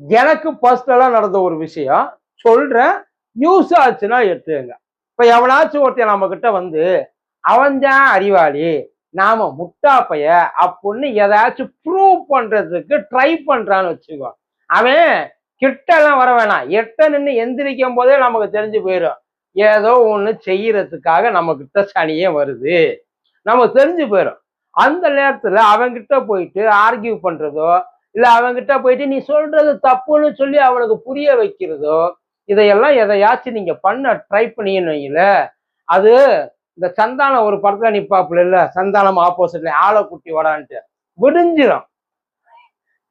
எனக்கு பர்சனலாக நடந்த ஒரு விஷயம். சொல்கிறேன் நியூஸ் ஆச்சுன்னா எடுத்துங்க இப்போ எவனாச்சும் ஒருத்தன் நம்மக்கிட்ட வந்து அவன்தான் அறிவாளி. நாம முட்டாப்பைய அப்படின்னு ஏதாச்சும் ப்ரூவ் பண்ணுறதுக்கு ட்ரை பண்ணுறான்னு வச்சுக்கோ. அவன் கிட்டலாம் வர வேணாம். எட்ட நின்று எந்திரிக்கும் போதே நமக்கு தெரிஞ்சு போயிடும் ஏதோ ஒன்று செய்யறதுக்காக நம்ம கிட்ட சனியே வருது. நம்ம தெரிஞ்சு போயிடும் அந்த நேரத்தில் அவங்கிட்ட போயிட்டு ஆர்கியூ பண்ணுறதோ இல்ல அவன்கிட்ட போயிட்டு நீ சொல்றது தப்புன்னு சொல்லி அவனுக்கு புரிய வைக்கிறதோ இதையெல்லாம் எதையாச்சும் நீங்க பண்ண ட்ரை பண்ணீங்கன்னு அது இந்த சந்தானம் ஒரு படத்துல நிப்பாப்புல இல்ல சந்தானம் ஆப்போசிட்ல ஆளை குட்டி வடான்ட்டு விடிஞ்சிடும்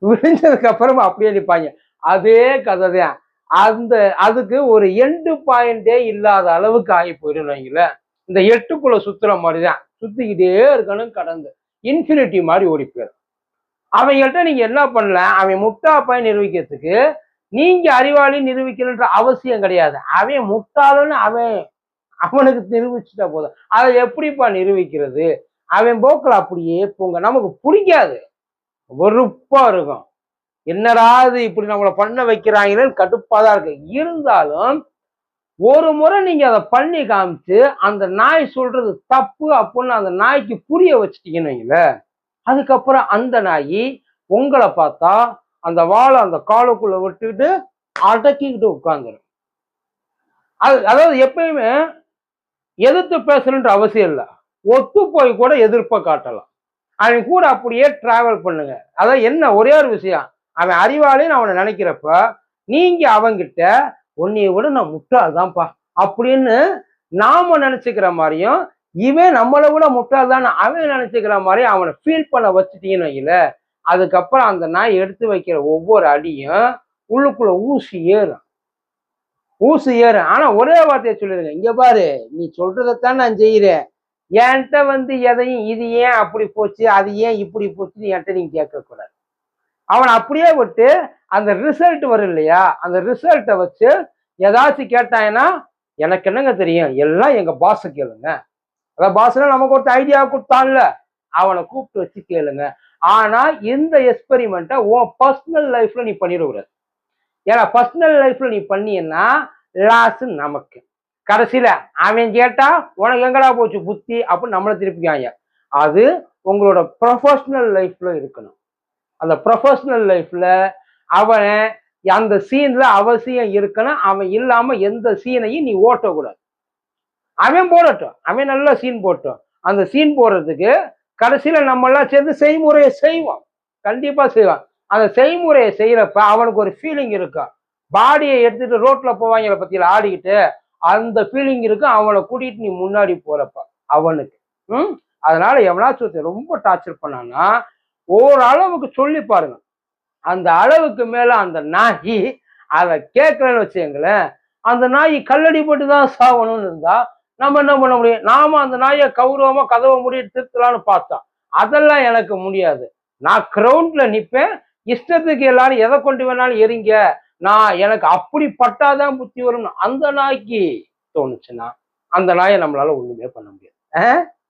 விடிஞ்சதுக்கு அப்புறம் அப்படியே நிப்பாங்க. அதே கதை தான் அந்த அதுக்கு ஒரு எண்டு பாயிண்டே இல்லாத அளவுக்கு ஆகி போயிடுவீங்கள இந்த எட்டுக்குள்ள சுத்துற மாதிரி தான் சுத்திக்கிட்டே இருக்கணும் கடந்து. இன்ஃபினிட்டி மாதிரி ஓடி போயிடும் அவங்கள்ட்ட நீங்க என்ன பண்ணல? அவன் முட்டாப்பாய் நிரூபிக்கிறதுக்கு நீங்க அறிவாளி நிரூபிக்கணுன்ற அவசியம் கிடையாது. அவன் முட்டாளுன்னு அவன் அவனுக்கு நிரூபிச்சுட்டா போதும். அதை எப்படிப்பா நிரூபிக்கிறது? அவன் போக்கில் அப்படியே போங்க நமக்கு பிடிக்காது. வெறுப்பா இருக்கும். என்னடா இது இப்படி நம்மளை பண்ண வைக்கிறாங்கன்னு கடுப்பா தான் இருக்கு. இருந்தாலும் ஒரு முறை நீங்க அதை பண்ணி காமிச்சு அந்த நாய் சொல்றது தப்பு அப்படின்னு அந்த நாய்க்கு புரிய வச்சுட்டீங்கன்னு வைங்களேன். அதுக்கப்புறம் அந்த நாய் உங்களை பார்த்தா அந்த வாழை அந்த காலுக்குள்ள விட்டுட்டு அடக்கிக்கிட்டு உட்காந்துரும் அது அதாவது எப்பயுமே எதிர்த்து பேசணுன்ற அவசியம் இல்லை. ஒத்து போய் கூட எதிர்ப்பை காட்டலாம். அவன் கூட அப்படியே டிராவல் பண்ணுங்க. அதான் என்ன ஒரே ஒரு விஷயம். அவன் அறிவாளின்னு அவனை நினைக்கிறப்ப நீங்க அவங்கிட்ட உன்னைய விட நான் முட்டாள்தான்ப்பா. அப்படின்னு நாம நினைச்சுக்கிற மாதிரியும் இவன் நம்மளை விட முட்டாள் தான் அவன் நினைச்சுக்கிற மாதிரி அவனை ஃபீல் பண்ண வச்சுட்டீங்கன்னு வையில அதுக்கப்புறம் அந்த நாய் எடுத்து வைக்கிற ஒவ்வொரு அடியும் உள்ளுக்குள்ள ஊசி ஏறும். ஊசி ஏறும். ஆனா ஒரே வார்த்தையை சொல்லிடுங்க. இங்க பாரு நீ சொல்றதைத்தான் நான் செய்யறேன். என்கிட்ட வந்து எதையும் இது ஏன் அப்படி போச்சு அது ஏன் இப்படி போச்சுன்னு என்கிட்ட நீங்க கேட்கக்கூடாது. அவனை அப்படியே விட்டு அந்த ரிசல்ட் வரும் இல்லையா? அந்த ரிசல்ட்டை வச்சு ஏதாச்சும் கேட்டாங்கன்னா எனக்கு என்னங்க தெரியும்? எல்லாம் எங்க பாஸை கேளுங்க. அதான் பாஸ்னா நமக்கு ஒருத்த ஐடியா கொடுத்தான்ல அவனை கூப்பிட்டு வச்சு கேளுங்க. ஆனா இந்த எக்ஸ்பெரிமெண்ட்டை உன் பர்சனல் லைஃப்ல நீ பண்ணிடக்கூடாது ஏன்னா பர்சனல் லைஃப்ல நீ பண்ணீன்னா லாஸ் நமக்கு. கடைசியில அவன் கேட்டா உனக்கு எங்கடா போச்சு புத்தி? அப்படின்னு நம்மளை திருப்பிக்காங்க அது உங்களோட ப்ரொஃபஷனல் லைஃப்ல இருக்கணும். அந்த ப்ரொஃபஷனல் லைஃப்ல அவன் அந்த சீன்ல அவசியம் இருக்கணும். அவன் இல்லாம எந்த சீனையும் நீ ஓட்டக்கூடாது. அவன் போடட்டும். அவன் நல்லா சீன் போட்டோம். அந்த சீன் போடுறதுக்கு கடைசியில் நம்ம எல்லாம் சேர்ந்து செய்முறையை செய்வோம். கண்டிப்பாக செய்வான். அந்த செய்முறையை செய்கிறப்ப அவனுக்கு ஒரு ஃபீலிங் இருக்கும். பாடியை எடுத்துகிட்டு ரோட்டில் போவாங்க பற்றியில் ஆடிக்கிட்டு அந்த ஃபீலிங் இருக்கும். அவனை கூட்டிகிட்டு நீ முன்னாடி போகிறப்ப அவனுக்கு. ம்? அதனால் எவனாச்சும் ரொம்ப டார்ச்சர் பண்ணான்னா ஓரளவுக்கு சொல்லி பாருங்க. அந்த அளவுக்கு மேலே அந்த நாய் அதை கேட்கலன்னு வச்சுங்களேன் அந்த நாய் கல்லடி போட்டு தான் சாகணும்னு இருந்தால் நம்ம என்ன பண்ண முடியும்? நாம அந்த நாயை கௌரவமா கதவை மூடி திருத்தலாம்னு பார்த்தோம் அதெல்லாம் எனக்கு முடியாது. நான் கிரவுண்ட்ல நிப்பேன். இஷ்டத்துக்கு எல்லாரும் எதை கொண்டு வேணாலும் எரிங்க நான் எனக்கு அப்படி பட்டாதான் புத்தி வரும்னு அந்த நாய்க்கு தோணுச்சுன்னா அந்த நாயை நம்மளால ஒண்ணுமே பண்ண முடியாது. ஆஹ்